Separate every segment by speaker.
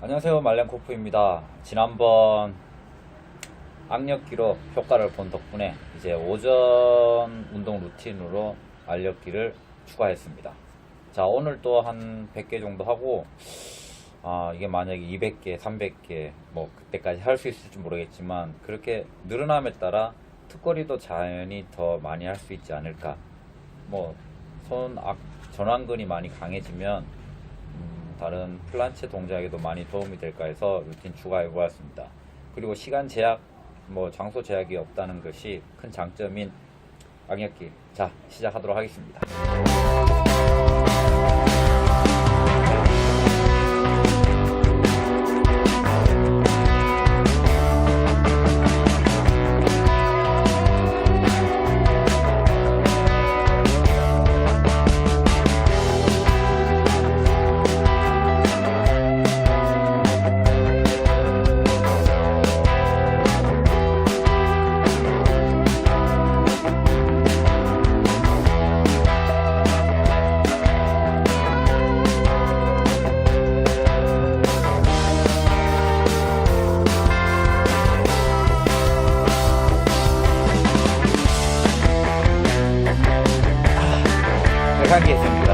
Speaker 1: 안녕하세요 말렌코프입니다. 지난번 악력기로 효과를 본 덕분에 이제 오전 운동 루틴으로 알력기를 추가했습니다. 자 오늘 또 한 100개 정도 하고 아 이게 만약에 200개 300개 뭐 그때까지 할 수 있을지 모르겠지만 그렇게 늘어남에 따라 턱걸이도 자연히 더 많이 할 수 있지 않을까 뭐손악 전완근이 많이 강해지면 음, 다른 플란체 동작에도 많이 도움이 될까 해서 루틴 추가 해 보았습니다. 그리고 시간 제약, 뭐 장소 제약이 없다는 것이 큰 장점인 악력기. 자, 시작하도록 하겠습니다. 백한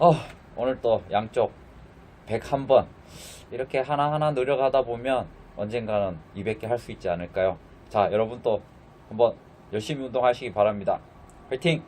Speaker 1: 어, 오늘 또 양쪽 101번 이렇게 하나하나 늘려가다 보면 언젠가는 200개 할 수 있지 않을까요? 자, 여러분 또 한번 열심히 운동하시기 바랍니다. 화이팅!